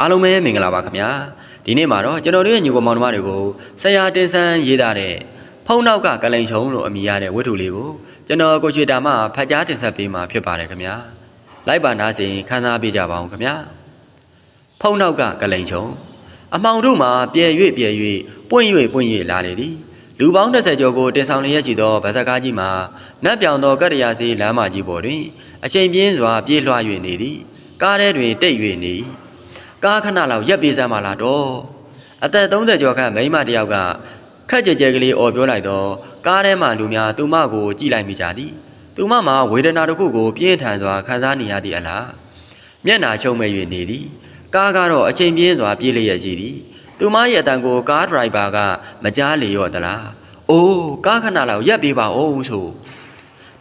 အားလုံးပဲမင်္ဂလာပါခင်ဗျာဒီနေ့မှာတော့ကျွန်တော်တို့ရဲ့ညီကောင်မောင်နှမတွေကိုဆရာတင်ဆန်းရေးသားတဲ့ဖုံနောက်ကကလိန်ချုံလို့အမည်ရတဲ့ဝတ္ထုလေးကိုကျွန်တော်ကိုချွေတာမှဖတ်ကြားတင်ဆက်ပေးမှာဖြစ်ပါတယ်ခင်ဗျာလိုက်ပါနာစဉ်ခန်းစားပေးကြပါအောင်ခင်ဗျာဖုံနောက်ကကလိန်ချုံအမောင်တို့မှာပြဲ၍ပြဲ၍ပွင့်၍ပွင့်၍လာလေသည်လူပေါင်း30ကျော်ကိုတင်ဆောင်လျက်ရှိသောဗဇက်ကားကြီးမှာနတ်ပြောင်သောကတ္တရာစီလမ်းမကြီးပေါ်တွင်အချိန်ပြင်းစွာပြေးလွှား၍နေသည်ကားထဲတွင်တိတ်၍နေ၏ ကားခဏလောက်ရက်ပြေးစမ်းပါလားတော့အသက်30ကျော်ခန့်မိန်းမတစ်ယောက်ကခက်ကြဲကြဲကလေးអော်ပြောလိုက်တော့ကားထဲမှလူများသူမကိုကြည့်လိုက်မိကြသည်သူမမှာဝေဒနာတစ်ခုကိုပြင်းထန်စွာခံစားနေရသည့်အလားမျက်နာချုံမဲ့၍နေသည်ကားကတော့အချိန်ပြင်းစွာပြေးလျက်ရှိသည်သူမရဲ့အတန်ကိုကားဒရိုက်ဘာကမကြားလေရော့သလားအိုးကားခဏလောက်ရက်ပြေးပါဦးဆို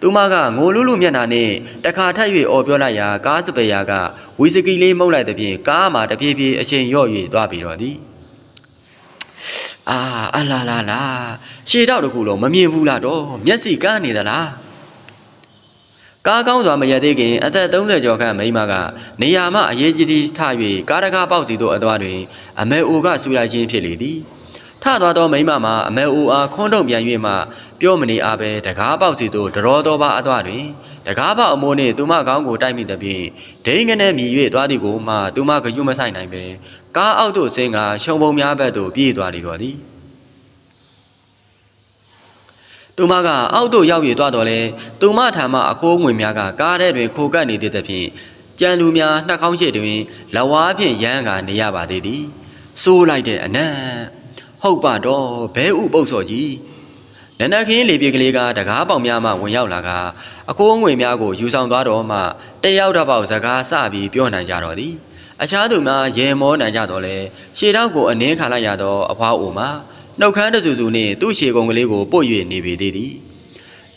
သူမကငိုလူလူမျက်နှာနဲ့တခါထပ်၍អော်ပြောလိုက်ရာကားစပယ်ယာကဝီစကီလေးမှုတ်လိုက်တဲ့ဖြင့်ကားမှာတပြေးပြေးအချိန်ရော့၍သွားပြီးတော့သည်အာအလာလာလာရှေတော့တခုလုံးမမြင်ဘူးလားတော့မျက်စိကန်းနေသလားကားကောင်းစွာမရသေးခင်အသက်30ကျော်ခန့်မိန်းမကနေရာမှအရေးကြီးကြီးထ၍ကားတကားပေါက်စီသို့အသွားတွင်အမေအိုကဆူလိုက်ခြင်းဖြစ်လေသည်ထသွားသောမိန်းမမှာအမေအိုအားခွန်းတုံပြန်၍မှ ပြောမနေအားပဲတကားပေါက်စီသို့တရောတော်ပါအသွားတွင်တကားပေါက်အမိုးနှင့်သူမကောင်းကိုတိုက်မိသဖြင့်ဒိန်းကနေမြည်၍သွားသည်ကိုမှသူမဂယုမဆိုင်နိုင်ပဲကားအောက်သို့ဆင်းကရှုံပုံများဘက်သို့ပြေးသွားလေတော်သည်သူမကအောက်သို့ရောက်၍သွားတော့လဲသူမထံမှအခိုးငွေများကကားထဲတွင်ခိုကပ်နေသေးသဖြင့်ကြံလူများနှာခေါင်းရှိတွင်လဝါးဖြင့်ရမ်းကနေရပါသေးသည်စိုးလိုက်တဲ့အနံ့ဟုတ်ပါတော့ဘဲဥပုတ်စော်ကြီး နနခင်းလေပြေကလေးကတကားပေါင်များမှဝင်ရောက်လာကအခိုးငွေများကိုယူဆောင်သွားတော့မှတယောက်တစ်ပေါက်စကားစပြီးပြောနိုင်ကြတော့သည်အခြားသူများရေမောနိုင်ကြတော့လဲရှေတော့ကိုအနှင်းခံလိုက်ရတော့အဖွားအိုမှာနှုတ်ခမ်းတဆူဆူနှင့်သူ့ရှေကုံကလေးကိုပုတ်၍နေပေသေးသည်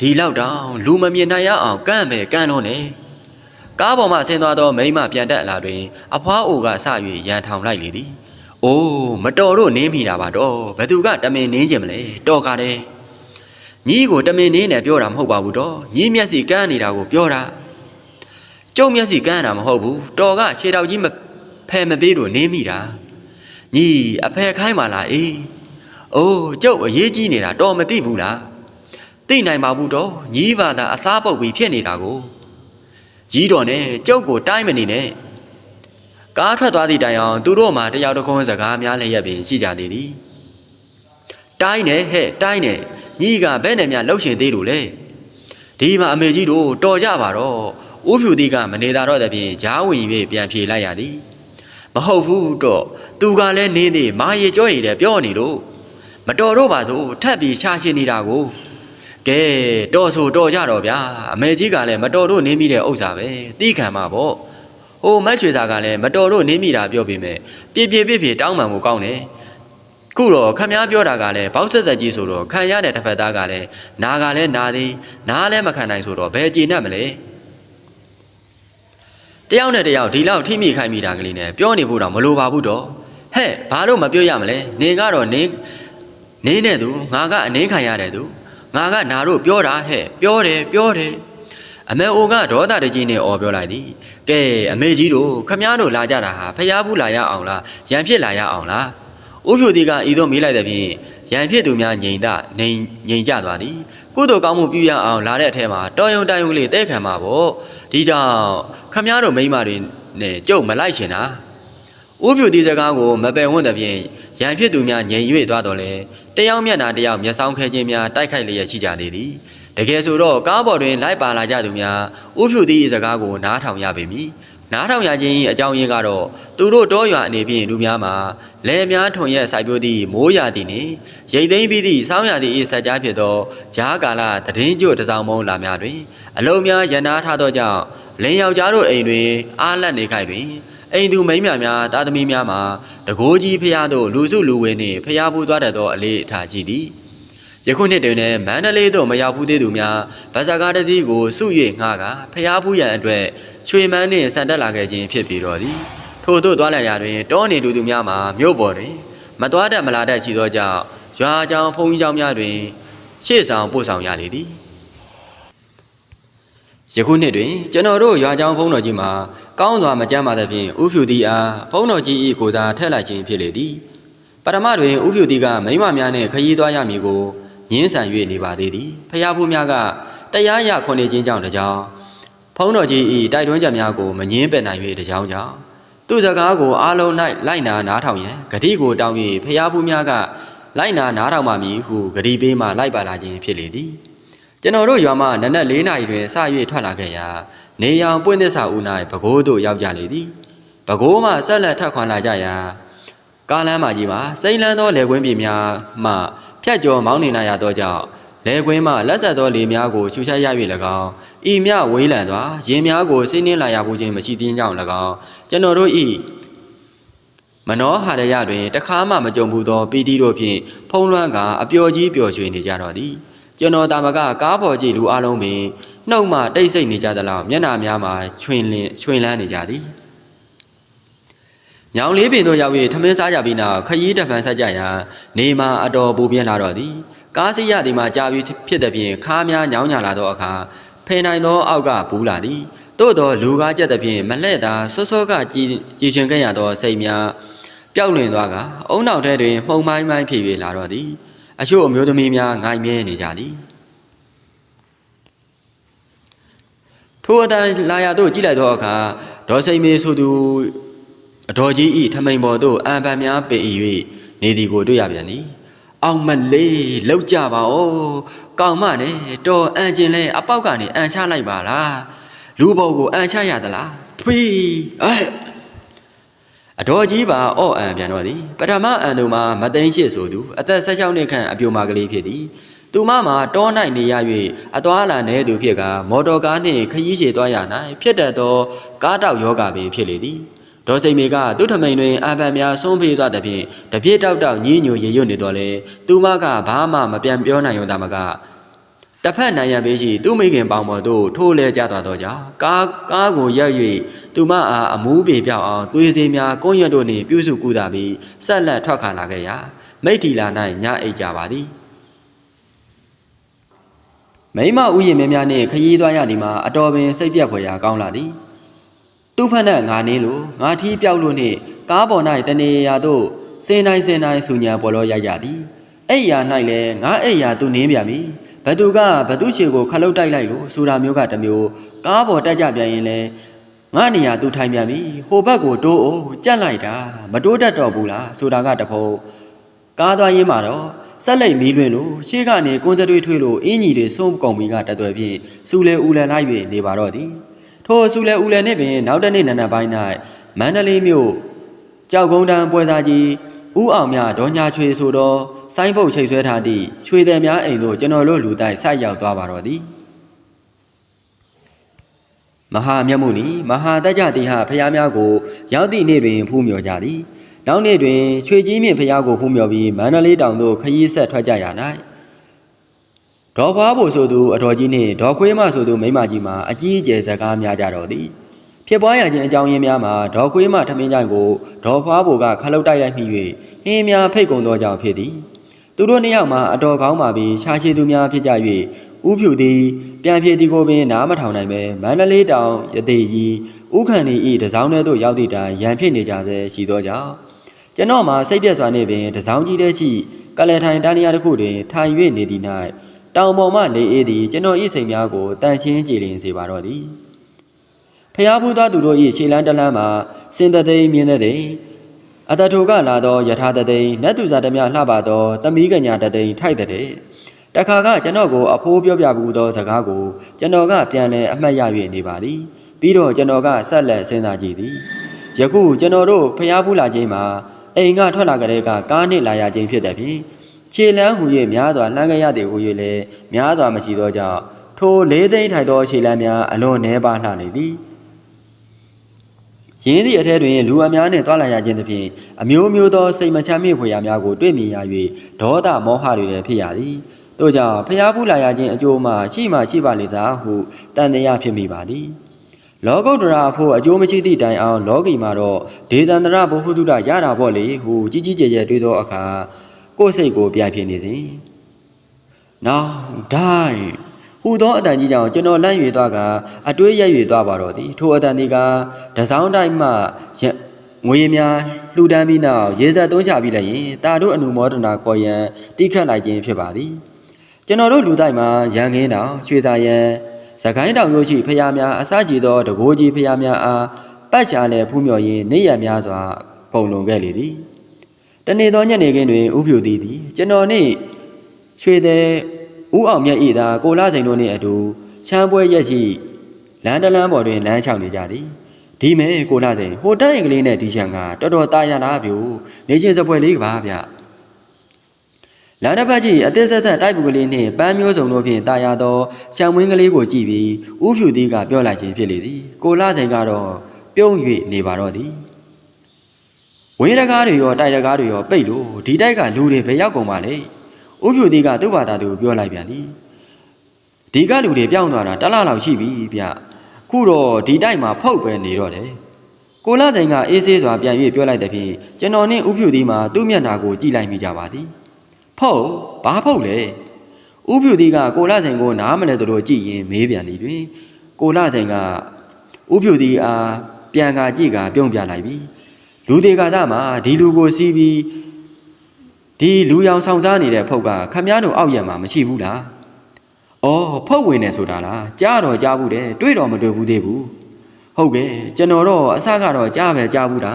ဒီလောက်တောင်လူမမြင်နိုင်ရအောင်ကန့်ပဲကန့်တော့နေကားပေါ်မှဆင်းသွားသောမိန်းမပြန်တက်လာတွင် အဖွားအိုကစ၍ရန်ထောင်လိုက်လေသည်အိုးမတော်တော့နင်းမိတာပါတော့ဘသူကတမင်နင်းခြင်းမလဲတော်ကားတယ် ညီကိုတမင်နင်းတယ်ပြောတာမဟုတ်ပါဘူးတော့ညီမျက်စိကန်းနေတာကိုပြောတာကျုံမျက်စိကန်းတာမဟုတ်ဘူးတော်ကခြေတောက်ကြီးမဖယ်မပေးလို့နင်းမိတာညီအဖယ်ခိုင်းပါလားအေး။အိုးကျုပ်အရေးကြီးနေတာတော့မသိဘူးလား။သိနိုင်ပါဘူးတော့ညီးပါသာအစားပုတ်ပြီးဖြစ်နေတာကို။ကြီးတော်နဲ့ကျုပ်ကိုတိုင်းမနေနဲ့။ကားထွက်သွားသည့်တိုင်အောင်သူတို့မှတယောက်တစ်ခွန်းစကားများလျက်ပင်ရှိကြသေးသည်။ တိုင်းနဲ့ဟဲ့တိုင်းနဲ့ညီကဘဲနဲ့များလှုပ်ရှင်သေးလို့လေ။ဒီမှာအမေကြီးတို့တော်ကြပါတော့။ဥဖြူသည်ကမနေသာတော့တဲ့ဖြင့်ဂျားဝင်၍ပြန်ဖြေလိုက်ရသည်။မဟုတ်ဘူးတော့သူကလည်းနေသေးမာရီကြောရည်တယ်ပြောနေလို့မတော်တော့ပါဆိုထပ်ပြီးရှာရှင်းနေတာကိုကဲတော်ဆိုတော်ကြတော့ဗျာအမေကြီးကလည်းမတော်တော့နင်းမိတဲ့ဥစ္စာပဲတီးခံမှာပေါ့ဟိုမက်ရွှေစာကလည်းမတော်တော့နင်းမိတာပြောပြီးမဲ့ပြေပြေပြေပြေတောင်းပန်ကိုကောင်းတယ် ခုတော့ခမည်းပြောတာကလည်းဘောက်ဆက်ဆက်ကြီးဆိုတော့ခံရတဲ့တစ်ဖက်သားကလည်းနာကလည်းနာသည်နားလည်းမခံနိုင်ဆိုတော့ဘယ်ကြည်နဲ့မလဲတယောက်နဲ့တယောက်ဒီလောက်ထိမိခိုင်းမိတာကလေးနဲ့ပြောနေဖို့တော့မလိုပါဘူးတော့ဟဲ့ဘာလို့မပြောရမလဲနေကတော့နေနင်းတဲ့သူငါကအနှင်းခံရတဲ့သူငါကနာတို့ပြောတာဟဲ့ပြောတယ်ပြောတယ်အမေအိုကဒေါသတကြီးနဲ့អော်ပြောလိုက်သည်ကဲအမေကြီးတို့ခမည်းတော်လာကြတာဟာဖျားဘူးလာရအောင်လားရန်ဖြစ်လာရအောင်လား ဥဖြူတီကဤသို့မေးလိုက်တဲ့ဖြင့်ရန်ဖြစ်သူများငြိမ်ဒငြိမ်ငြိမ်ကြသွားသည်ကုသိုလ်ကောင်းမှုပြုရအောင်လာတဲ့အထဲမှာတော်ယုံတိုင်ယုံလေးတဲခံမှာပေါ့ဒီကြောင့်ခမည်းတော်မိန်းမတွေနဲ့ကြုတ်မလိုက်ချင်တာဥပြူတီစကားကိုမပယ်ဝွန့်တဲ့ဖြင့်ရန်ဖြစ်သူများငြိမ်၍သွားတော့လဲတယောက်မျက်နှာတယောက်မျက်စောင်းခဲခြင်းများတိုက်ခိုက်လျက်ရှိကြသေးသည်တကယ်ဆိုတော့ကားပေါ်တွင်လိုက်ပါလာကြသူများဥဖြူတီစကားကိုနားထောင်ရပေမည် နားထောင်ရခြင်း၏အကြောင်းရင်းကတော့သူတို့တောရွာအနေဖြင့်လူများမှာလယ်များထွန်ရက်စိုက်ပျိုးသည့်မိုးရာသည့်နှင့်ရိတ်သိမ်းပြီးသည့်ဆောင်းရာသည့်၏ဆက်ကြားဖြစ်သောဂျားကာလတည်င်းကျွတ်တစောင်းမုံလာများတွင် အလုံးများရန်နာထားသောကြောင့်လင်းယောက်ျားတို့အိမ်တွင်အားလက်နေခိုက်တွင်အိမ်သူမိန်းမများတာသမီများမှာတကိုးကြီးဖျားသို့လူစုလူဝေနှင့်ဖျားဖူးသွားတတ်သောအလေးအထားရှိသည်ယခုနှစ်တွင်လည်းမန္တလေးသို့မရောက်ဘူးသေးသူများဗဇာကားတစ်စီးကိုစု၍ငှားကဖျားဖူးရန်အတွက် ချွေမန်းနှင့်ဆန်တက်လာခဲ့ခြင်းဖြစ်ပြီးတော့သည်ထို့သို့သွားလာရာတွင်တောနေလူသူများမှာမြို့ပေါ်တွင် မသွားတတ်မလာတတ်ရှိသောကြောင့်ရွာကြောင်ဖုံကြီးကြောင်များတွင် ရှေ့ဆောင်ပို့ဆောင်ရလေသည်ယခုနှစ်တွင်ကျွန်တော်တို့ရွာကျောင်းဖုံးတော်ကြီးမှာကောင်းစွာမကြမ်းပါသဖြင့်ဥဖြူသည်အားဖုံးတော်ကြီး၏ကိုစားထက်လိုက်ခြင်းဖြစ်လေသည်ပထမတွင်ဥဖြူသည်ကမိမများနှင့်ခရီးသွားရမည်ကိုညင်းဆန်၍နေပါသေးသည်ဖျားဖူးများကတရားရခွန်နေခြင်းကြောင့်တကြောင် ဖုံးတော်ကြီး၏တိုက်တွန်းချက်များကိုမငင်းပယ်နိုင်၍တကြောင်ကြောင့်သူ့စကားကိုအားလုံး၌လိုက်နာနားထောင်ရန်ဂတိကိုတောင်း၍ဖျားဖူးများကလိုက်နာနားထောင်ပါမည်ဟုဂတိပေးမှလိုက်ပါလာခြင်းဖြစ်လေသည်ကျွန်တော်တို့ရွာမှနနက်၄နာရီတွင်စ၍ထွက်လာခဲ့ရာနေရောင်ပွင့်သစ္စာဦး၌ပဲခူးသို့ရောက်ကြလေသည်ပဲခူးမှဆက်လက်ထပ်ခွန်လာကြရာကားလမ်းမကြီးမှာစိမ့်လန်းသောလေကွင်းပြည်များမှဖြတ်ကျော်မောင်းနေနာရသောကြောင့် လေကွင်းမှလက်ဆက်သောလေများကိုရှူချိုက်ရ၍၎င်းဤမြဝေးလံစွာရင်များကိုစိနှင်းလာရမှုခြင်းမရှိသေးကြောင်း၎င်းကျွန်တော်တို့ဤမနောဟာရယတွင်တခါမှမကြုံဘူးသောပီတိတို့ဖြင့်ဖုံးလွှမ်းကာအပျော်ကြီးပျော်ရွှင်နေကြတော့သည်ကျွန်တော်တာမကကားပေါ်ကြည့်လူအလုံးပင်နှုတ်မှတိတ်ဆိတ်နေကြသလောက်မျက်နှာများမှာချွင်လင်းချွင်လန်းနေကြသည်ညောင်လေးပင်တို့ရောက်၍ထမင်းစားကြပြီးနောက်ခရီးတပန်ဆက်ကြရာနေမှာအတော်ပူပြင်းလာတော့သည် ကားစီးရသည်မှာကြာပြီးဖြစ်သည်ဖြင့်ခါးများညောင်းညာလာသောအခါဖယ်နိုင်သောအောက်ကပူလာသည်သို့သောလူကားကြက်သည်ဖြင့်မလှဲ့သာစောစောကကြည်ကြည်ချင်ခဲ့ရသောစိတ်များပျောက်လွင်သွားကအုံနောက်ထဲတွင်မှုံမိုင်းမိုင်းဖြစ်၍လာတော့သည်အချို့အမျိုးသမီးများငိုင်မြဲနေကြသည်ထိုအတိုင်းလာရသို့ကြည့်လိုက်သောအခါဒေါ်စိန်မေဆိုသူအတော်ကြီးဤထမိန်ပေါ်သို့အံပံများပင်၏၍နေသည်ကိုတွေ့ရပြန်သည် အောင်မလေးလောက်ကြပါဦးကောင်းမနဲ့တော်အန်ကျင်လဲအပေါက်ကနေအန်ချလိုက်ပါလားလူဘော်ကိုအန်ချရသလားဖေးအဲအတော်ကြီးပါအော့အံပြန်တော့သည်ပထမအံသူမှာမသိန်းရှိဆိုသူအသက်16နှစ်ခန့်အပြိုမာကလေးဖြစ်သည်သူမမှာတော၌နေရ၍အသွာလာနေသူဖြစ်ကမော်တော်ကားနှင့်ခရီးရှည်သွားရ၌ဖြစ်တတ်သောကားတောက်ယောဂပင်ဖြစ်လေသည် ဒေါ်စိန်မေကသူ့ထမိန်တွင်အပံများဆုံးဖေးသွားသဖြင့်တပြည့်တောက်တောက်ညည်းညူရေရွတ်နေတော့လေသူမကဘာမှမပြန်ပြောနိုင်ရုံသာမကတစ်ဖက်နိုင်ရန်ပေးရှိသူ့မိခင်ပေါင်ပေါ်သို့ထိုးလဲကျသွားတော့ကြောင့်ကားကားကိုရက်၍သူမအားအမူးပေပြောက်အောင်သွေးစည်းများကုန်းရွတ်တို့နှင့်ပြုစုကူတာပြီးဆက်လက်ထွက်ခါလာခဲ့ရာမိထီလာ၌ညအိတ်ကြပါသည်မိမဥယျာဉ်များများနှင့်ခရီးသွားရသည်မှာအတော်ပင်စိတ်ပြက်ဖွယ်ရာကောင်းလာသည် သူ့ဖက်နဲ့ငါနင်းလို့ငါထီးပြောက်လို့နှင့်ကားပေါ်၌တနေရာသို့စင်တိုင်းစင်တိုင်းဆူညာပေါ်လို့ရိုက်ကြသည်အဲ့ရာ၌လည်းငါအဲ့ရာသူနင်းပြန်ပြီဘသူကဘသူချေကိုခလုတ်တိုက်လိုက်လို့ဆိုတာမျိုးကတစ်မျိုးကားပေါ်တက်ကြပြန်ရင်လည်းငါနေရာသူထိုင်ပြန်ပြီဟိုဘက်ကိုတိုးအိုးကြက်လိုက်တာမတိုးတတ်တော့ဘူးလားဆိုတာကတဖို့ကားသွားရင်းမှာတော့ဆက်လိုက်မီးလွင်လို့ရှေ့ကနေကွန်စတွေထွေးလို့အင်းကြီးတွေဆုံးကုန်ပြီးကတတွယ်ဖြင့်စူလဲဦးလန်လိုက်၍နေပါတော့သည် ထိုဆူလဲဦးလဲနှင့်ပင်နောက်တစ်နေ့နံနက်ပိုင်း၌မန္တလေးမြို့ကြောက်ကုန်းတန်းပွဲစားကြီးဦးအောင်မြဒေါ်ညာချွေဆိုသောစိုင်းပုတ်ချိတ်ဆွဲထားသည့်ချွေတယ်များအိမ်သို့ကျွန်တော်တို့လူတိုက်ဆိုက်ရောက်သွားပါတော့သည်မဟာမြတ်မုနီမဟာတကြတိဟဖျားများကို ရောက်သည့်နေ့တွင်ဖူးမြော်ကြသည်နောက်နေ့တွင်ချွေကြီးမြင့်ဖျားကိုဖူးမြော်ပြီးမန္တလေးတောင်သို့ခရီးဆက်ထွက်ကြရ၌ ဒေါ်ဖွားဖို့ဆိုသူအတော်ကြီးနှင့်ဒေါ်ခွေးမဆိုသူမိန်းမကြီးမှာအကြီးအကျယ်စကားများကြတော့သည်ဖြစ်ပွားရခြင်းအကြောင်းရင်းများမှာဒေါ်ခွေးမထမင်းကြိုင်ကိုဒေါ်ဖွားဖို့ကခလုတ်တိုက်ရိုက်မိ၍ဟင်းများဖိတ်ကုန်သောကြောင့်ဖြစ်သည်သူတို့နှစ်ယောက်မှာအတော်ကောင်းပါပြီးရှားရှိသူများဖြစ်ကြ၍ဥဖြူသည်ပြန်ပြေသည်ကိုပင်နားမထောင်နိုင်ပဲမန္တလေးတောင်ရသေးကြီးဥခန္ဒီဤတစောင်းထဲသို့ရောက်သည့်တိုင်ရန်ဖြစ်နေကြဆဲရှိသောကြောင့်ကျွန်တော်မှာစိတ်ပြက်စွာနှင့်ပင်တစောင်းကြီးတဲ့ရှိကလယ်ထိုင်တန်းနေရာတစ်ခုတွင်ထိုင်၍နေသည်၌ တောင်ပေါ်မှနေအေးသည်ကျွန်တော်ဤစိတ်များကိုတန်ရှင်းကြည်လင်စေပါတော့သည်ဖျားဖူးသားသူတို့၏ရှေလန်းတလန်းမှာစင်တသိမ်းမြင်းတဲ့အတထိုကလာသောယထာတသိန်းနတ်သူစားတမျှလှပသောသမီးကညာတသိန်းထိုက်တဲ့တခါကကျွန်တော်ကိုအဖိုးပြောပြဘူးသောစကားကိုကျွန်တော်ကပြန်လဲအမှတ်ရ၍နေပါသည်ပြီးတော့ကျွန်တော်ကဆက်လက်စဉ်းစားကြည့်သည်ယခုကျွန်တော်တို့ဖျားဖူးလာခြင်းမှာအိမ်ကထွက်လာကြတဲ့ကကားနှင့်လာရခြင်းဖြစ်တဲ့ဖြင့် ခြေလန်းဟူ၍များစွာလှမ်းကြရသည်ဟူ၍လည်းများစွာမရှိသောကြောင့်ထိုလေးသိန်းထိုက်သောခြေလန်းများအလွန်နှဲပါလှနေသည်ရင်းသည့်အထက်တွင်လူအများနှင့်တွာလာရခြင်းသဖြင့်အမျိုးမျိုးသောစိတ်မချမ်းမြေ့ဖွယ်ရာများကိုတွေ့မြင်ရ၍ဒေါသမောဟတွေလည်းဖြစ်ရသည်။တို့ကြောင့်ဖျားဖူးလာရခြင်းအကျိုးမှရှိမှရှိပါလေသာဟုတန်တရားဖြစ်မိပါသည်။လောကုတ္တရာအဖို့အကျိုးမရှိသည့်တိုင်အောင်လောကီမှာတော့ဒေသန္တရဘုဟုတုဒရတာပေါ့လေဟုကြီးကြီးကျယ်ကျယ်တွေးသောအခါ ကိုယ်စိတ်ကိုပြပြနေစဉ်။နောင်ဒိုင်းဟူသောအတန်ကြီးကြောင့်ကျွန်တော်လန့်၍သွားကအတွေးရက်၍သွားပါတော့သည်ထိုအတန်ဒီကတစောင်းတိုင်းမှရငွေများလှူဒန်းပြီးနောက်ရေစက်သွင်းချပြီးလည်းရင်တာတို့အနုမောဒနာခေါ်ရန်တိခတ်လိုက်ခြင်းဖြစ်ပါသည်ကျွန်တော်တို့လူတိုင်းမှာရန်ကင်းတောင်ရွှေစာရန်သခိုင်းတောင်တို့ရှိဖျားများအစကြည်သောတကိုးကြီးဖျားများအားပတ်ချာလည်းဖူးမြော်ရင်းနေရများစွာကုန်လွန်ခဲ့လေသည် တနေ့သောညနေခင်းတွင်ဥဖြူသည်သည်ကျွန်တော်နှင့်ရွှေတဲ့ဥအောင်မြတ်ဤသာကိုလာစိန်တို့နှင့်အတူချမ်းပွဲရက်ရှိလမ်းတလန်းပေါ်တွင်လမ်းချောက်နေကြသည်ဒီမဲကိုလာစိန်ဟိုတန်းအင်္ဂလိပ်နဲ့ဒီချန်ကတော်တော်တာရနာပြူနေချင်းစပွဲလေးကပါဗျလမ်းတစ်ဖက်ကြီးအသေးဆက်ဆက်တိုက်ပူကလေးနှင့်ပန်းမျိုးစုံတို့ဖြင့်တာယာသောရှံဝင်းကလေးကိုကြည့်ပြီးဥဖြူသည်ကပြောလိုက်ခြင်းဖြစ်လေသည်ကိုလာစိန်ကတော့ပြုံး၍နေပါတော့သည် ဝင်းတကားတွေရောတိုက်တကားတွေရောပိတ်လို့ဒီတိုက်ကလူတွေဘယ်ရောက်ကုန်ပါလဲဥဖြူသည်ကသူ့ဘာသာသူပြောလိုက်ပြန်သည်ဒီကလူတွေပြောင်းသွားတာတစ်လလောက်ရှိပြီဗျခုတော့ဒီတိုက်မှာဖုတ်ပဲနေတော့တယ်ကိုလာစိန်ကအေးဆေးစွာပြန်၍ပြောလိုက်တဲ့ဖြင့်ကျွန်တော်နှင့်ဥဖြူသည်မှာသူ့မျက်နှာကိုကြည့်လိုက်မိကြပါသည်ဖုတ်ဘာဖုတ်လဲဥဖြူသည်ကကိုလာဆိုင်ကိုနားမလဲသူတို့ကြည့်ရင်မေးပြန်သည်တွင်ကိုလာဆိုင်ကဥဖြူသည်အားပြန်ကာကြည့်ကာပြုံးပြလိုက်ပြီ လူတွေကစားမှာဒီလူကိုစီးပြီးဒီလူရောင်ဆောင်စားနေတဲ့ဖုတ်ကခမည်းတော်အောက်ရံမှာမရှိဘူးလားအော်ဖုတ်ဝင်နေဆိုတာလားကြားတော့ကြားဘူးတယ်တွေ့တော့မတွေ့ဘူးသေးဘူးဟုတ်ကဲ့ကျွန်တော်တော့အစကတော့ကြားပဲကြားဘူးတာ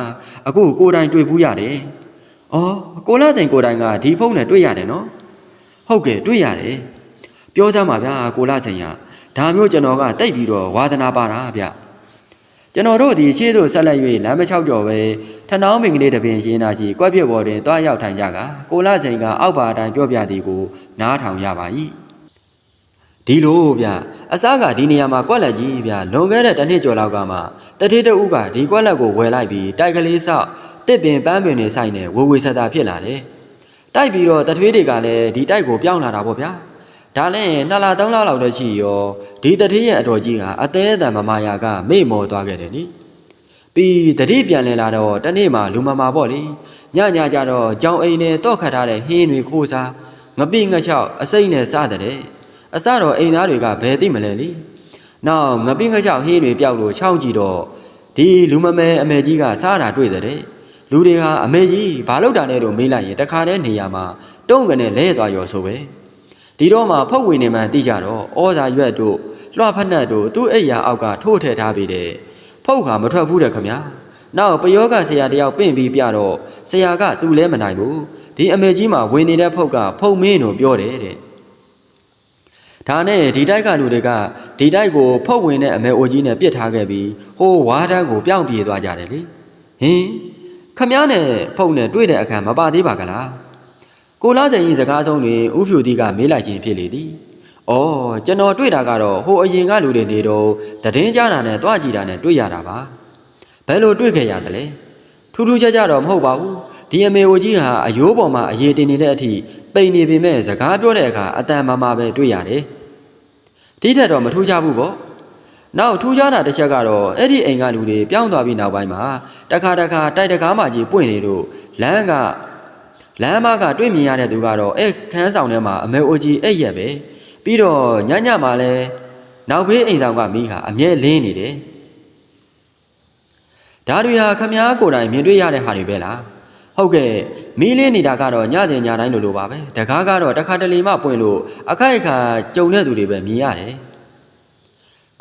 အခုကိုယ်တိုင်တွေ့ဘူးရတယ်။အော်ကိုလာစိန်ကိုတိုင်ကဒီဖုန်းနဲ့တွေ့ရတယ်နော်။ဟုတ်ကဲ့တွေ့ရတယ်။ပြောစမ်းပါဗျာကိုလာစိန်ရ။ဒါမျိုးကျွန်တော်ကတိတ်ပြီးတော့ဝါသနာပါတာဗျ။ ကျွန်တော်တို့ဒီရှေ့သို့ဆက်လက်၍လမ်းမချောက်ကျော်ပဲထဏောင်းပင်ကလေးတစ်ပင်ရှင်းနာရှိကွက်ပြစ်ပေါ်တွင်တွားရောက်ထိုင်ကြကကိုလာစိန်ကအောက်ပါအတိုင်းပြောပြသည်ကိုနားထောင်ရပါ၏။ဒီလိုဗျအစားကဒီနေရာမှာကွက်လက်ကြီးဗျလွန်ခဲ့တဲ့တစ်နှစ်ကျော်လောက်ကမှတတိတဦးကဒီကွက်လက်ကိုဝယ်လိုက်ပြီးတိုက်ကလေးဆောက်တစ်ပင်ပန်းပင်တွေဆိုင်နေဝေဝေဆာဆာဖြစ်လာတယ်။တိုက်ပြီးတော့တထွေးတွေကလည်းဒီတိုက်ကိုပြောင်းလာတာပေါ့ဗျာ။ ဒါနဲ့နှစ်လသုံးလလောက်တည်းရှိရောဒီတထေးရဲ့အတော်ကြီးကအသေးအတန်မမာယာကမေ့မော်သွားခဲ့တယ်နိ။ပြီးတတိပြန်လည်လာတော့တနေ့မှလူမမာပေါ့လေ။ညညကြတော့ကြောင်အိမ်နဲ့တော့ခတ်ထားတဲ့ဟင်းတွေခိုးစားငပိငှက်လျှောက်အစိမ့်နဲ့စားတဲ့အစတော့အိမ်သားတွေကဘယ်သိမလဲလေ။နောက်ငပိငှက်လျှောက်ဟင်းတွေပျောက်လို့ချောင်းကြည့်တော့ဒီလူမမဲအမေကြီးကစားတာတွေ့တဲ့လူတွေဟာအမေကြီးဘာလုပ်တာလဲတော့မေးလိုက်ရင်တခါတည်းနေရာမှာတုံးကနေလဲသွားရောဆိုပဲ ဒီတော့မှဖုတ်ဝင်နေမှတိကြတော့ဩဇာရွက်တို့လွှဖက်နှက်တို့သူ့အိယာအောက်ကထိုးထည့်ထားပြီးတဲ့ဖုတ်ခါမထွက်ဘူးတဲ့ခမညာနောက်ပယောကဆရာတယောက်ပင့်ပြီးပြတော့ဆရာကသူ့လဲမနိုင်ဘူးဒီအမေကြီးမှာဝင်နေတဲ့ဖုတ်ကဖုတ်မင်းတို့ပြောတယ်တဲ့ဒါနဲ့ဒီတိုက်ကလူတွေကဒီတိုက်ကိုဖုတ်ဝင်တဲ့အမေအိုကြီးနဲ့ပြစ်ထားခဲ့ပြီးဟိုဝါးတန်းကိုပြောင်းပြေးသွားကြတယ်လေဟင်ခမည်းနဲ့ဖုန်နဲ့တွေ့တဲ့အခါမပါသေးပါကလား ကိုလာစိန်ကြီးစကားဆုံးတွင်ဥဖြူတီကမေးလိုက်ခြင်းဖြစ်လေသည်။အော်ကျွန်တော်တွေ့တာကတော့ဟိုအရင်ကလူတွေနေတော့တည်င်းကြတာနဲ့တွားကြည့်တာနဲ့တွေ့ရတာပါ။ဘယ်လိုတွေ့ခဲ့ရသလဲ။ထူးထူးခြားခြားတော့မဟုတ်ပါဘူး။ဒီအမေအိုကြီးဟာအယိုးပေါ်မှာအရေးတင်နေတဲ့အထိပိန်နေပေမဲ့စကားပြောတဲ့အခါအတန်မာမာပဲတွေ့ရတယ်။ဒီထက်တော့မထူးခြားဘူးပေါ့။နောက်ထူးခြားတာတစ်ချက်ကတော့အဲ့ဒီအိမ်ကလူတွေပြောင်းသွားပြီးနောက်ပိုင်းမှာတခါတခါတိုက်တကားမှကြီးပွင့်နေလို့လမ်းက လမ်းမကတွေ့မြင်ရတဲ့သူကတော့အဲ့ခန်းဆောင်ထဲမှာအမေအိုကြီးအဲ့ရက်ပဲပြီးတော့ညညမှာလဲနောက်ဘေးအိမ်ဆောင်ကမိဟာအမြဲလင်းနေတယ်ဒါတွေဟာခမားကိုယ်တိုင်မြင်တွေ့ရတဲ့ဟာတွေပဲလားဟုတ်ကဲ့မီးလင်းနေတာကတော့ညစဉ်ညတိုင်းလိုလိုပါပဲတကားကတော့တစ်ခါတလေမှပွင့်လို့အခိုက်အခါကြုံတဲ့သူတွေပဲမြင်ရတယ်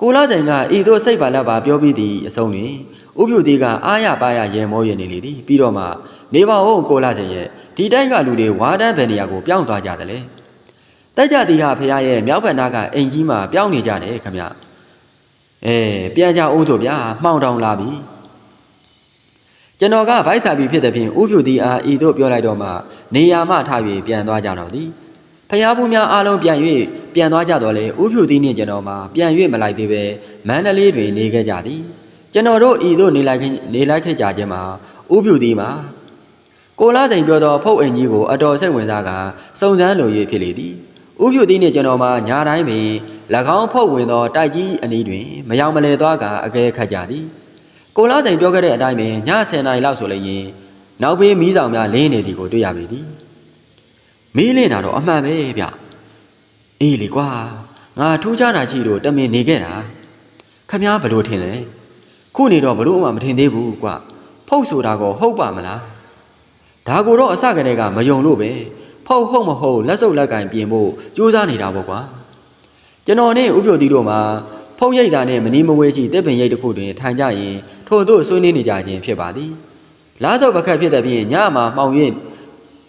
ကိုလာချိန်ကဤသို့စိတ်ပါလက်ပါပြောပြီးသည်အဆုံးတွင်ဥပြုသေးကအားရပါရရဲမောရနေလေသည်ပြီးတော့မှနေပါဦးကိုလာချိန်ရဲ့ဒီတိုက်ကလူတွေဝါဒန်းဘယ်နေရာကိုပြောင်းသွားကြတယ်လေတက်ကြသည်ဟာဖရားရဲ့မြောက်ဘက်နားကအိမ်ကြီးမှာပြောင်းနေကြတယ်ခမအဲပြန်ကြအောင်ဆိုဗျာမှောင်တောင်လာပြီကျွန်တော်ကဗိုက်စာပြီးဖြစ်တဲ့ဖြင့်ဥဖြူသည်အားဤတို့ပြောလိုက်တော့မှနေရာမှထား၍ပြန်သွားကြတော့သည် ဖျားဘူးများအားလုံးပြန်၍ပြန်သွားကြတော့လေဥဖြူသည်နှင့်ကျွန်တော်မှပြန်၍မလိုက်သေးပဲမန္တလေးတွင်နေခဲ့ကြသည်ကျွန်တော်တို့ဤတို့နေလိုက်နေလိုက်ခဲ့ကြခြင်းမှာဥဖြူသည်မှာကိုလာစိန်ပြောသောဖုတ်အင်ကြီးကိုအတော်စိတ်ဝင်စားကစုံစမ်းလို၍ဖြစ်လေသည်ဥဖြူသည်နှင့်ကျွန်တော်မှညာတိုင်းပင်၎င်းဖုတ်ဝင်သောတိုက်ကြီးအနီးတွင်မယောင်မလဲသွားကအကဲခတ်ကြသည်ကိုလာစိန်ပြောခဲ့တဲ့အတိုင်းပင်ည10နာရီလောက်ဆိုလည်းရင်နောက်ဘေးမီးဆောင်များလင်းနေသည်ကိုတွေ့ရပေသည် မီးလင်းတာတော့အမှန်ပဲဗျအေးလေကွာငါထူးခြားတာရှိလို့တမင်နေခဲ့တာခမည်းဘလို့ထင်လဲခုနေတော့ဘလို့မှမထင်သေးဘူးကွဖုတ်ဆိုတာကောဟုတ်ပါမလားဒါကိုတော့အစကတည်းကမယုံလို့ပဲဖုတ်ဟုတ်မဟုတ်လက်စုပ်လက်ကင်ပြင်ဖို့ကြိုးစားနေတာပေါ့ကွာကျွန်တော်နဲ့ဥပ္ပယတိတို့မှာဖုတ်ရိတ်တာနဲ့မနီးမဝဲရှိတစ်ပင်ရိတ်တစ်ခုတွင်ထိုင်ကြရင်ထို့သို့ဆွေးနွေးနေကြခြင်းဖြစ်ပါသည်လားစောက်ပခတ်ဖြစ်တဲ့ဖြင့်ညမှာမှောင်၍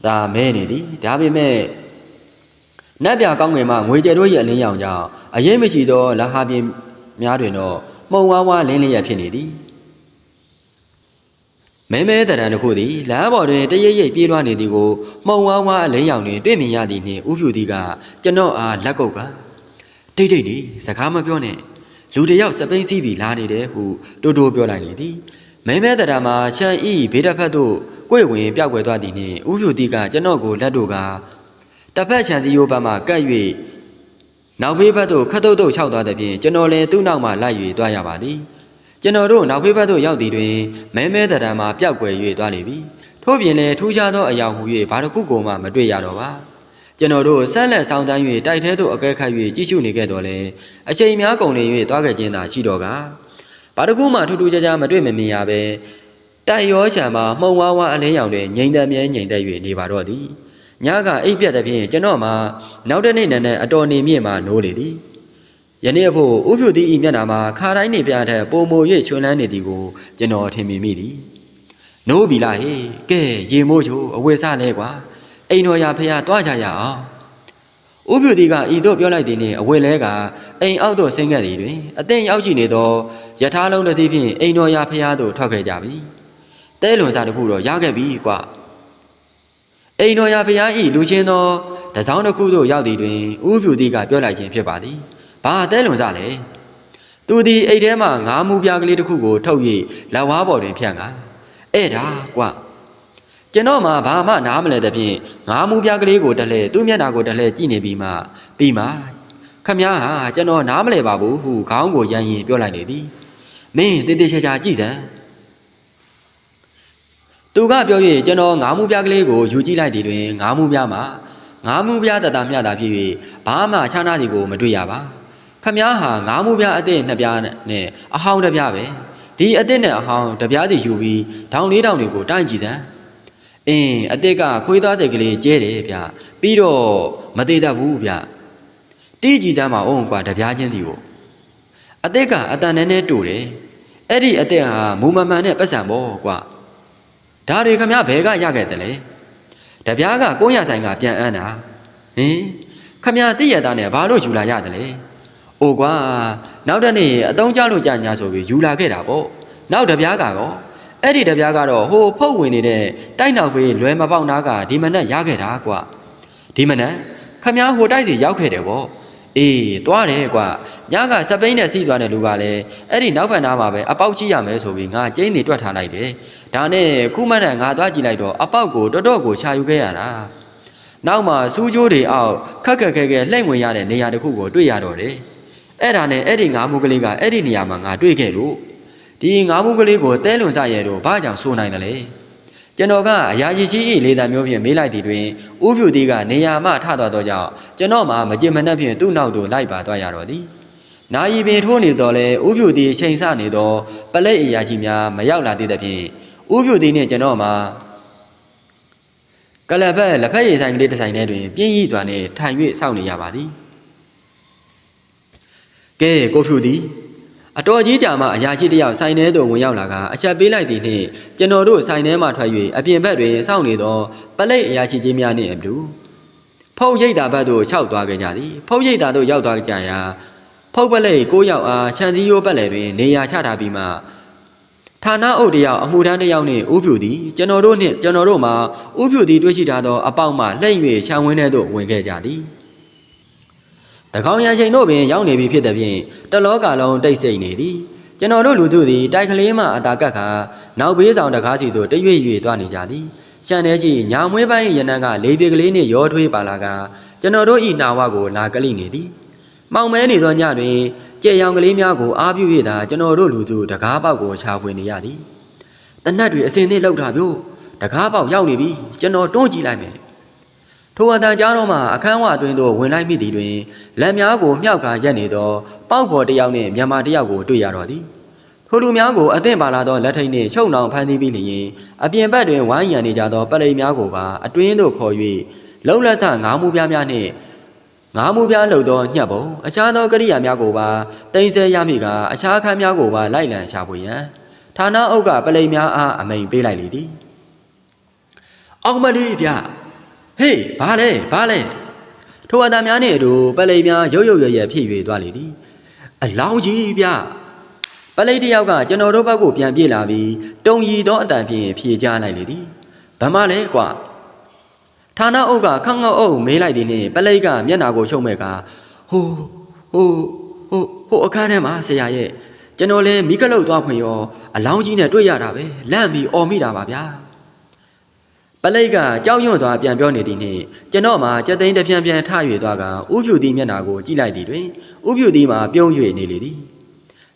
ဒါမဲနေသည်ဒါပေမဲ့နတ်ပြကောင်းငယ်မှငွေကျဲတို့ရဲ့အလင်းရောင်ကြောင့်အရေးမရှိသောလဟာပြင်များတွင်တော့မှုံဝါးဝါလင်းလျက်ဖြစ်နေသည်မဲမဲတရံတစ်ခုသည်လမ်းပေါ်တွင်တရိပ်ရိပ်ပြေးလွှားနေသည်ကိုမှုံဝါးဝါအလင်းရောင်တွင်တွေ့မြင်ရသည်နှင့်ဥဖြူသည်ကကျွန်တော်အားလက်ကုပ်ကတိတ်တိတ်နေစကားမပြောနဲ့လူတစ်ယောက်စပိန်စီးပြီးလာနေတယ်ဟုတိုးတိုးပြောလိုက်လေသည်မဲမဲတရံမှာရှန်ဤဘေးတစ်ဖက်သို့ ကိုယ်ဝင်ပြောက်ွယ်သွားသည်နှင့်ဥဖြူသည်ကကျွန်တော်ကိုလက်တို့ကတစ်ဖက်ချန်စီယိုဘက်မှကပ်၍နောက်ဖေးဘက်သို့ခတ်တုတ်တုတ်ခြောက်သွားတဲ့ဖြင့်ကျွန်တော်လည်းသူ့နောက်မှလိုက်၍သွားရပါသည်ကျွန်တော်တို့နောက်ဖေးဘက်သို့ရောက်သည်တွင်မဲမဲတရံမှပျောက်ကွယ်၍သွားလေပြီထို့ပြင်လည်းထူးခြားသောအရာဟူ၍ဘာတစ်ခုကိုမှမတွေ့ရတော့ပါကျွန်တော်တို့ဆက်လက်ဆောင်တန်း၍တိုက်ထဲသို့အကဲခတ်၍ကြည့်ရှုနေခဲ့တော်လဲအချိန်များကုန်နေ၍သွားခဲ့ခြင်းသာရှိတော့ကဘာတစ်ခုမှထူးထူးခြားခြားမတွေ့မမြင်ရပဲ တိုက်ရောချံမှာမှုံဝါးဝါအလင်းရောင်တွင်ငိမ့်သက်မြဲငိမ့်သက်၍နေပါတော့သည်ညကအိပ်ပြတ်တဲ့ဖြင့်ကျွန်တော်မှနောက်တစ်နေ့နံနက်အတော်နေမြင့်မှနိုးလေသည်ယနေ့အဖို့ဥဖြူသည်ဤမျက်နှာမှာခါတိုင်းနေပြတဲ့ပုံမို၍ချွန်းလန်းနေသည်ကိုကျွန်တော်ထင်မိမိသည်နိုးပြီလားဟေးကဲရေမိုးချိုအဝယ်စားလဲကွာအိမ်တော်ရာဖះတွားကြရအောင်ဥဖြူသည်ကဤသို့ပြောလိုက်သည်နှင့်အဝယ်လဲကအိမ်အောက်သို့ဆင်းခဲ့သည်တွင်အသင်ရောက်ကြည့်နေသောယထာလုံးတစ်စီးဖြင့်အိမ်တော်ရာဖះသို့ထွက်ခဲ့ကြပြီ တဲလွန်စားတစ်ခုတော့ရခဲ့ပြီကွာအိမ်တော်ရာဖျားဤလူချင်းသောတစောင်းတစ်ခုသို့ရောက်သည်တွင်ဥဖြူသည်ကပြောလိုက်ခြင်းဖြစ်ပါသည်။ဘာတဲလွန်ကြလဲ။သူသည်အိတ်ထဲမှငါးမူပြားကလေးတစ်ခုကိုထုတ်၍လက်ဝါးပေါ်တွင်ဖြန့်ကာအဲ့ဒါကွကျွန်တော်မှဘာမှနားမလဲတဲ့ဖြင့်ငါးမူပြားကလေးကိုတလဲသူ့မျက်နှာကိုတလဲကြည့်နေပြီးမှပြီးမှခမည်းဟာကျွန်တော်နားမလဲပါဘူးဟုခေါင်းကိုရမ်းရင်ပြောလိုက်နေသည်။မင်းတေးသေးချာချာကြည့်စမ်း။ သူကပြော၍ကျွန်တော်ငါးမှုပြားကလေးကိုယူကြည့်လိုက်သည်တွင်ငါးမှုပြားမှာငါးမှုပြားတတမျှတာဖြစ်၍ဘာမှခြားနာစီကိုမတွေ့ရပါခမားဟာငါးမှုပြားအသစ်နှစ်ပြားနဲ့အဟောင်းတစ်ပြားပဲဒီအသစ်နဲ့အဟောင်းတစ်ပြားစီယူပြီးဒေါင်းလေးတောင်တွေကိုတိုင်းကြည့်စမ်းအင်းအသစ်ကခွေးသားစိတ်ကလေးကျဲတယ်ဗျပြီးတော့မသေးတတ်ဘူးဗျတီးကြည့်စမ်းပါဦးကွာတပြားချင်းစီကိုအသစ်ကအတန်နဲ့နဲ့တူတယ်အဲ့ဒီအသစ်ဟာမူမမှန်နဲ့ပတ်စံပေါ့ကွာ ဒါတွေခမဘဲကရခဲ့တယ်လေတပြားကကိုရဆိုင်ကပြန်အမ်းတာဟင်ခမတိရသားနဲ့ဘာလို့ယူလာရတယ်လဲအိုကွာနောက်တနေ့အတုံးကြလို့ကြာညာဆိုပြီးယူလာခဲ့တာပေါ့နောက်တပြားကကောအဲ့ဒီတပြားကတော့ဟိုဖုတ်ဝင်နေတဲ့တိုက်နောက်ဘေးလွယ်မပေါက်နာကဒီမနက်ရခဲ့တာကွာဒီမနက်ခမဟိုတိုက်စီရောက်ခဲ့တယ်ပေါ့ အေးသွားတယ်ကွာညကစပိန်နဲ့စီးသွားတဲ့လူကလည်းအဲ့ဒီနောက်ဖက်နားမှာပဲအပေါက်ကြီးရမယ်ဆိုပြီးငါကျင်းနေတွက်ထားလိုက်တယ်ဒါနဲ့ခုမှန်းနဲ့ငါသွားကြည့်လိုက်တော့အပေါက်ကိုတော်တော်ကိုရှာယူခဲ့ရတာနောက်မှစူးကြိုးတွေအောက်ခက်ခက်ခဲခဲလှိမ့်ဝင်ရတဲ့နေရာတစ်ခုကိုတွေ့ရတော့တယ်အဲ့ဒါနဲ့အဲ့ဒီငါးမူကလေးကအဲ့ဒီနေရာမှာငါတွေ့ခဲ့လို့ဒီငါးမူကလေးကိုတဲလွန်စရဲတော့ဘာကြောင့်ဆိုနိုင်တယ်လဲ ကျွန်တော်ကအရာကြီးကြီးလေးတံမျိုးဖြင့်မေးလိုက်သည်တွင်ဥဖြူသည်ကနေရာမှထသွားသောကြောင့်ကျွန်တော်မှမကြင်မနှက်ဖြင့်သူ့နောက်သို့လိုက်ပါသွားရတော့သည်နာယီပင်ထိုးနေတော့လဲဥဖြူသည်ချိန်ဆနေသောပလက်အရာကြီးများမရောက်လာသေးသဖြင့်ဥဖြူသည်နှင့်ကျွန်တော်မှာကလပ်ဘက်လက်ဖက်ရည်ဆိုင်ကလေးတစ်ဆိုင်ထဲတွင်ပြင်းရီစွာနှင့်ထိုင်၍စောင့်နေရပါသည်ကဲကိုဖြူသည် အတော်ကြီးကြာမှအရာရှိတယောက်ဆိုင်ထဲသို့ဝင်ရောက်လာကအချက်ပေးလိုက်သည်နှင့်ကျွန်တော်တို့ဆိုင်ထဲမှထွက်၍အပြင်ဘက်တွင်စောင့်နေသောပလိတ်အရာရှိကြီးများနှင့်အတူဖုတ်ရိတ်တာဘက်သို့ခြောက်သွားခဲ့ကြသည်ဖုတ်ရိတ်တာသို့ရောက်သွားကြရာဖုတ်ပလိတ်၉ယောက်အားခြံစည်းရိုးပတ်လည်တွင်နေရာချထားပြီးမှဌာနအုပ်တယောက်အမှုထမ်းတယောက်နှင့်ဥဖြူသည်ကျွန်တော်တို့နှင့်ကျွန်တော်တို့မှာဥဖြူသည်တွေ့ရှိထားသောအပေါက်မှလှည့်၍ခြံဝင်းထဲသို့ဝင်ခဲ့ကြသည် တကောင်ရန်ချိန်တို့ပင်ရောက်နေပြီဖြစ်သည်ဖြင့်တလောကလုံးတိတ်ဆိတ်နေသည်ကျွန်တော်တို့လူသူသည်တိုက်ကလေးမှအတာကတ်ခါနောက်ဘေးဆောင်တကားစီသို့တရွေ့ရွေ့သွားနေကြသည်ရှန်ထဲကြီးညာမွေးပိုင်းရနံကလေးပြေကလေးနှင့်ရောထွေးပါလာကကျွန်တော်တို့ဤနာဝကိုနာကလိနေသည်မောင်မဲနေသောညတွင်ကြဲရောင်ကလေးများကိုအားပြု၍သာကျွန်တော်တို့လူသူတကားပေါက်ကိုခြာဖွေနေရသည်တနတ်တွေအစင်သေးလောက်တာပြို့တကားပေါက်ရောက်နေပြီကျွန်တော်တွန်းကြည့်လိုက်မယ် ထိုအတန်ကြားတော့မှအခန်းဝအတွင်းသို့ဝင်လိုက်မိသည်တွင်လက်များကိုမြှောက်ကာရက်နေသောပေါက်ဖော်တစ်ယောက်နှင့်မြန်မာတစ်ယောက်ကိုတွေ့ရတော့သည်ထိုလူများကိုအသင့်ပါလာသောလက်ထိတ်နှင့်ချုပ်နှောင်ဖမ်းဆီးပြီးလျင်အပြင်ဘက်တွင်ဝိုင်းရံနေကြသောပလိမ်များကိုပါအတွင်းသို့ခေါ်၍လုံလက်ထငါးမူပြားများနှင့်ငါးမူပြားလှုပ်သောညှပ်ပုံအခြားသောကရိယာများကိုပါတင်ဆက်ရမိကအခြားအခန်းများကိုပါလိုက်လံရှာဖွေရန်ဌာနအုပ်ကပလိမ်များအားအမိန်ပေးလိုက်လေသည်အောင်မလေးဗျ ဟေးဘာလဲဘာလဲထိုအတန်များနှင့်အတူပလိမ်များရုတ်ရုတ်ရရဖြစ်၍သွားလေသည်အလောင်းကြီးဗျပလိမ်တစ်ယောက်ကကျွန်တော်တို့ဘက်ကိုပြန်ပြေးလာပြီးတုံရီသောအတန်ဖြင့်ဖြေချလိုက်လေသည်ဘာမှလဲကွာဌာနအုပ်ကခန့်ငေါအုပ်မေးလိုက်သည်နှင့်ပလိတ်ကမျက်နာကိုရှုံမဲ့ကဟိုဟိုဟိုဟိုအခန်းထဲမှာဆရာရဲ့ကျွန်တော်လည်းမိကလုတ်သွားဖွင့်ရောအလောင်းကြီးနဲ့တွေ့ရတာပဲလန့်ပြီးអော်မိတာပါဗျာ ပလိတ်ကကြောက်ရွံ့သွားပြန်ပြောနေသည်နှင့်ကျွန်တော်မှကြက်သိန်းတစ်ပြန်ပြန်ထ၍သွားကဥဖြူသည်မျက်နာကိုကြည့်လိုက်သည်တွင်ဥဖြူသည်မှပြုံး၍နေလေသည်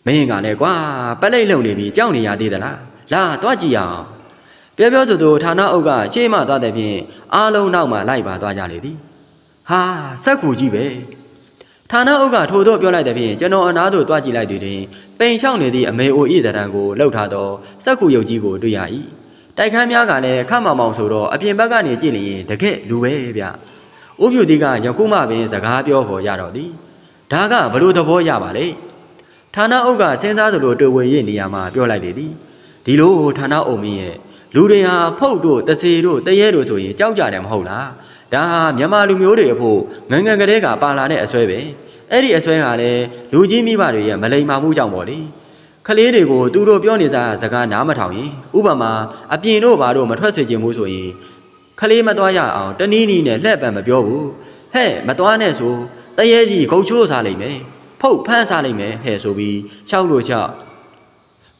မင်းကလည်းကွာပလိတ်လုံနေပြီးကြောက်နေရသေးသလားလာသွားကြည့်ရအောင်ပြောပြောဆိုသူဌာနအုပ်ကရှေ့မှသွားတဲ့ဖြင့်အားလုံးနောက်မှလိုက်ပါသွားကြလေသည်ဟာစက်ကူကြီးပဲဌာနအုပ်ကထိုသို့ပြောလိုက်တဲ့ဖြင့်ကျွန်တော်အနားသို့သွားကြည့်လိုက်သည်တွင်ပိန်ချောင်းနေသည့်အမေအိုဤတရံကိုလှုပ်ထားသောစက်ကူရုပ်ကြီးကိုတွေ့ရ၏ တိုက်ခန်းများကလည်းခတ်မောင်မောင်ဆိုတော့အပြင်ဘက်ကနေကြည့်လျင်တကက်လူပဲဗျဥဖြူတီကယခုမှပင်စကားပြောဟောရတော့သည်ဒါကဘလို့သဘောရပါလဲဌာနအုပ်ကစဉ်းစားသလိုတွေ့ဝေရနေရမှာပြောလိုက်လေသည်ဒီလိုဌာနအုပ်မင်းရဲ့လူတွေဟာဖုတ်တို့တစေတို့တရဲတို့ဆိုရင်ကြောက်ကြတယ်မဟုတ်လားဒါဟာမြန်မာလူမျိုးတွေအဖို့ငငယ်ကလေးကပါလာတဲ့အစွဲပဲအဲ့ဒီအစွဲကလည်းလူကြီးမိဘတွေရဲ့မလိမ္မာမှုကြောင့်ပေါ့လေ ခလေးတွေကိုသူတို့ပြောနေစားစကားနားမထောင်ရင်ဥပမာအပြင်တို့ဘာတို့မထွက်စေချင်ဘူးဆိုရင်ခလေးမသွားရအောင်တနည်းနည်းနဲ့လှည့်ပံမပြောဘူးဟဲ့မသွားနဲ့ဆိုတရဲကြီးဂုတ်ချိုးစားလိုက်မယ်ဖုတ်ဖန်းစားလိုက်မယ်ဟဲ့ဆိုပြီးချောက်လို့ချောက်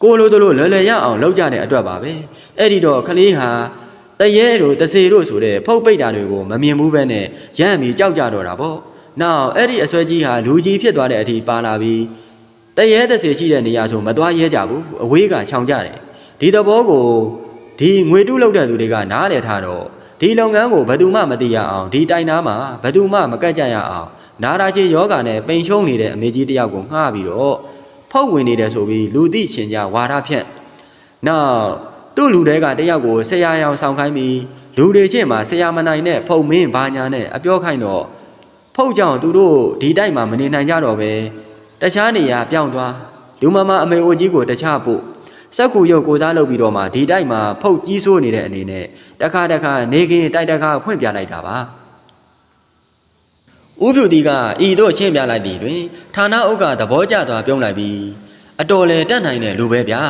ကိုလိုတို့လိုလွယ်လွယ်ရအောင်လုပ်ကြတဲ့အတွက်ပါပဲအဲ့ဒီတော့ကလေးဟာတရဲတို့တစေတို့ဆိုတဲ့ဖုတ်ပိတ်တာတွေကိုမမြင်ဘူးပဲနဲ့ရမ်းပြီးကြောက်ကြတော့တာပေါ့နောက်အဲ့ဒီအစွဲကြီးဟာလူကြီးဖြစ်သွားတဲ့အထိပါလာပြီး တရဲတစေရှိတဲ့နေရာဆိုမသွားရဲကြဘူးအဝေးကခြောင်ကြတယ်ဒီသဘောကိုဒီငွေတုလောက်တဲ့သူတွေကနားလည်ထားတော့ဒီလုပ်ငန်းကိုဘယ်သူမှမသိရအောင်ဒီတိုင်နာမှာဘယ်သူမှမကတ်ကြရအောင်နာရာချေယောဂာနဲ့ပိန်ရှုံးနေတဲ့အမေကြီးတယောက်ကိုငှားပြီးတော့ဖုတ်ဝင်နေတယ်ဆိုပြီးလူသိချင်းကြဝါဒဖြန့်နောက်သူ့လူတဲကတယောက်ကိုဆရာရောင်ဆောင်ခိုင်းပြီးလူတွေချင်းမှာဆရာမနိုင်နဲ့ဖုတ်မင်းဘာညာနဲ့အပြောခိုင်းတော့ဖုတ်ကြောင့်သူတို့ဒီတိုက်မှာမနေနိုင်ကြတော့ပဲ တခြားနေရာပြောင်းသွားလူမမအမေအိုကြီးကိုတခြားပို့စက်ကူရုပ်ကိုစားလုပ်ပြီးတော့မှဒီတိုက်မှာဖုတ်ကြီးဆိုးနေတဲ့အနေနဲ့တခါတခါနေကင်းတိုက်တခါဖွင့်ပြလိုက်တာပါဥဖြူတီကဤတို့ရှင်းပြလိုက်သည်တွင်ဌာနအုပ်ကသဘောကျစွာပြုံးလိုက်ပြီးအတော်လေတတ်နိုင်တဲ့လူပဲဗျာ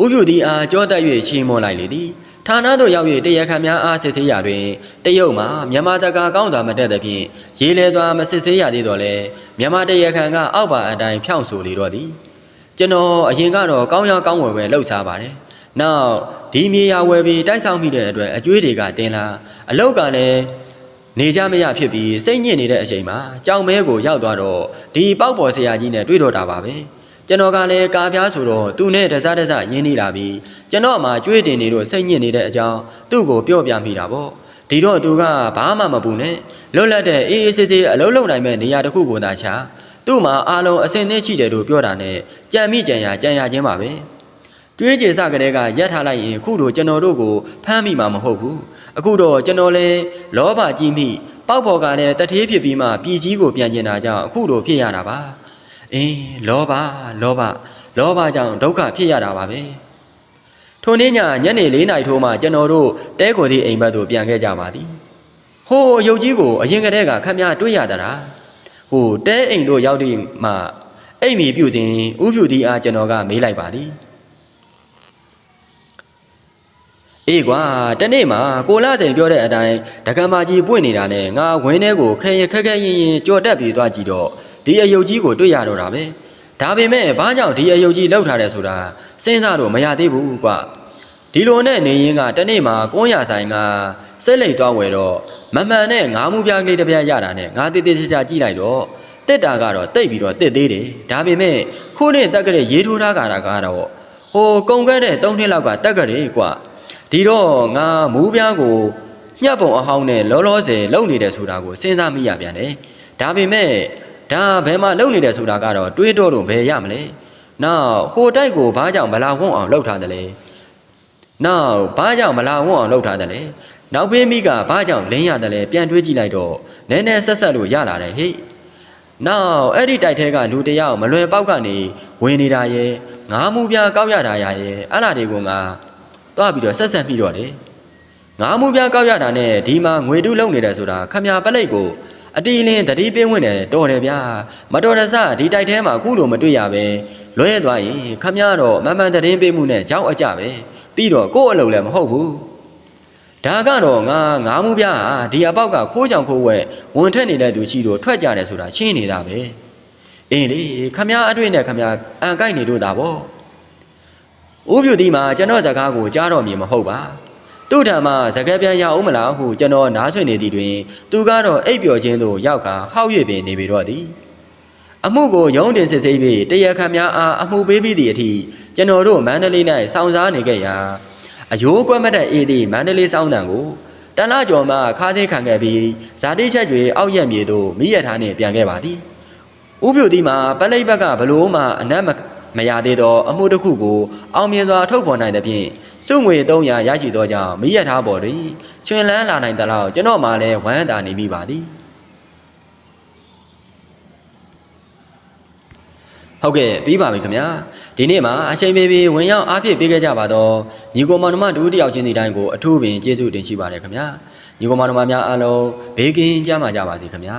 ဥဖြူတီအားကြောတက်၍ချီးမွမ်းလိုက်လေသည် ဌာနသို့ရောက်၍တရားခံများအားစစ်ဆေးရာတွင်တရုတ်မှာမြန်မာစကားကောင်းစွာမတက်သဖြင့်ရေးလဲစွာမစစ်ဆေးရသေးတော့လဲမြန်မာတရားခံကအောက်ပါအတိုင်းဖြောင့်ဆိုလေတော့သည်ကျွန်တော်အရင်ကတော့ကောင်းရကောင်းဝယ်ပဲလှုပ်ရှားပါတယ်နောက်ဒီမြေယာဝယ်ပြီးတိုက်ဆောင်မိတဲ့အတွက်အကျွေးတွေကတင်းလာအလောက်ကလည်းနေကြမရဖြစ်ပြီးစိတ်ညစ်နေတဲ့အချိန်မှာကြောင်မဲကိုရောက်သွားတော့ဒီပေါက်ပေါ်ဆရာကြီးနဲ့တွေ့တော့တာပါပဲ ကျွန်တော်ကလည်းကာပြားဆိုတော့သူနဲ့တစားတစားရင်းနေလာပြီးကျွန်တော်မှကြွေးတင်နေလို့စိတ်ညစ်နေတဲ့အကြောင်းသူ့ကိုပြောပြမိတာပေါ့ဒီတော့သူကဘာမှမပူနဲ့လွတ်လပ်တဲ့အေးအေးဆေးဆေးအလုံးလုံးနိုင်မဲ့နေရာတစ်ခုကိုသာချာသူ့မှာအားလုံးအစင်သင့်ရှိတယ်လို့ပြောတာနဲ့ကြံမိကြံရကြံရချင်းပါပဲတွေးကြစကလေးကရက်ထားလိုက်ရင်ခုတို့ကျွန်တော်တို့ကိုဖမ်းမိမှာမဟုတ်ဘူးအခုတော့ကျွန်တော်လဲလောဘကြီးမိပေါက်ဖော်ကလည်းတထေးဖြစ်ပြီးမှပြည်ကြီးကိုပြန်ကျင်တာကြောင့်အခုတို့ဖြစ်ရတာပါ အင်းလောဘလောဘလောဘကြောင့်ဒုက္ခဖြစ်ရတာပါပဲထိုနေ့ညညနေ၄နာရီထိုးမှကျွန်တော်တို့တဲကိုသည့်အိမ်ဘက်သို့ပြန်ခဲ့ကြပါသည်ဟိုးရုပ်ကြီးကိုအရင်ကတည်းကခမည်းတွေးရတာလားဟိုတဲအိမ်တို့ရောက်သည့်မှအိမ်မီပြုတ်ခြင်းဥဖြူသည့်အားကျွန်တော်ကမေးလိုက်ပါသည်အေးကွာတနေ့မှာကိုလာစိန်ပြောတဲ့အတိုင်းဒကံမကြီးပွင့်နေတာနဲ့ငါဝင်းထဲကိုခဲရခက်ခက်ရင်ရင်ကြော်တက်ပြေးသွားကြည့်တော့ ဒီအယုတ်ကြီးကိုတွေ့ရတော့တာပဲဒါပေမဲ့ဘာကြောင့်ဒီအယုတ်ကြီးလောက်ထားတယ်ဆိုတာစဉ်းစားလို့မရသေးဘူးကွာဒီလိုနဲ့နေရင်ကတနေ့မှာကွန်းရဆိုင်ကစက်လိတ်သွားဝယ်တော့မမှန်နဲ့ငါးမှုပြားကလေးတစ်ပြားရတာနဲ့ငါတေးသေးချာချာကြည့်လိုက်တော့တက်တာကတော့တိတ်ပြီးတော့တက်သေးတယ်ဒါပေမဲ့ခုနှစ်တက်ကလေးရေးထိုးထားကြတာကတော့ဟိုကုံခဲ့တဲ့၃နှစ်လောက်ကတက်ကြတယ်ကွာဒီတော့ငါမူးပြားကိုညက်ပုံအဟောင်းနဲ့လောလောဆယ်လုံနေတယ်ဆိုတာကိုစဉ်းစားမိရပြန်တယ်ဒါပေမဲ့ ဒါဘယ်မှာလုံနေတယ်ဆိုတာကတော့တွေးတော့တော့ဘယ်ရမလဲနောက်ဟိုတိုက်ကိုဘာကြောင့်မလာဝုံအောင်လှုပ်ထားတယ်လဲနောက်ဘာကြောင့်မလာဝုံအောင်လှုပ်ထားတယ်လဲနောက်ဖေးမိကဘာကြောင့်လင်းရတယ်လဲပြန်တွေးကြည့်လိုက်တော့နည်းနည်းဆက်ဆက်လို့ရလာတယ်ဟိနောက်အဲ့ဒီတိုက်ထဲကလူတစ်ယောက်မလွယ်ပေါက်ကနေဝင်နေတာရဲ့ငါးမှုပြားကောက်ရတာရရဲ့အဲ့လာတွေကိုငါသွားပြီးတော့ဆက်ဆက်ပြီးတော့လေငါးမှုပြားကောက်ရတာနဲ့ဒီမှာငွေတုလုံးနေတယ်ဆိုတာခမညာပလိတ်ကို အတီးလင်းတတိပင်းဝင်တယ်တော်တယ်ဗျာမတော်တဆဒီတိုက်ထဲမှာအခုလိုမတွေ့ရပဲလွဲသွားရင်ခမညာတော့မမှန်တရင်ပေးမှုနဲ့ကြောက်အကြပဲပြီးတော့ကို့အလုပ်လည်းမဟုတ်ဘူးဒါကတော့ငါငါးမှုပြားဟာဒီအပေါက်ကခိုးကြောင်ခိုးဝဲဝင်ထက်နေတဲ့သူရှိတော့ထွက်ကြတယ်ဆိုတာရှင်းနေတာပဲအင်းလေခမ ्या အတွေ့နဲ့ခမ ्या အန်ကိုက်နေတို့တာပေါ့ဥပြူတီမှာကျွန်တော်စကားကိုကြားတော့မြင်မဟုတ်ပါ သူ့ထံမှာစကားပြန်ရအောင်မလားဟုကျွန်တော်နားဆွနေသည်တွင် သူကတော့အိပ်ပျော်ခြင်းသို့ရောက်ကဟောက်ရည်ပင်နေပြီတော့သည်အမှုကိုရုံးတင်စစ်ဆေးပြီးတရားခံများအားအမှုပေးပြီးသည့်အထိကျွန်တော်တို့မန္တလေး၌စောင့်စားနေခဲ့ရာအယိုးကွက်မတဲ့အေးဒီမန္တလေးစောင်းတန်ကိုတန်လာကျော်မှခါးသေးခံခဲ့ပြီးဇာတိချက်တွေအောက်ရက်မြေသို့မိရထားနှင့်ပြန်ခဲ့ပါသည်ဥပ္ပယတိမှာပလိတ်ဘက်ကဘလို့မှအနက်မမရသေးသော အမှုတစ်ခုကိုအောင်မြင်စွာထုတ်ဖော်နိုင်တဲ့ဖြင့် စုငွေ300ရရှိသောကြောင့်မိရထားပေါ်တွင်ချွင်လန်းလာနိုင်သလောက်ကျွန်တော်မှလည်းဝမ်းသာနေမိပါသည်ဟုတ်ကဲ့ပြီးပါပြီခင်ဗျာဒီနေ့မှာအချိန်ပေးပြီးဝင်ရောက်အားဖြည့်ပေးခဲ့ကြပါတော့ညီကိုမောင်နှမဒုတိယချင်းဒီတိုင်းကိုအထူးပင်ကျေးဇူးတင်ရှိပါတယ်ခင်ဗျာညီကိုမောင်နှမများအားလုံးဘေးကင်းကြပါကြပါစေခင်ဗျာ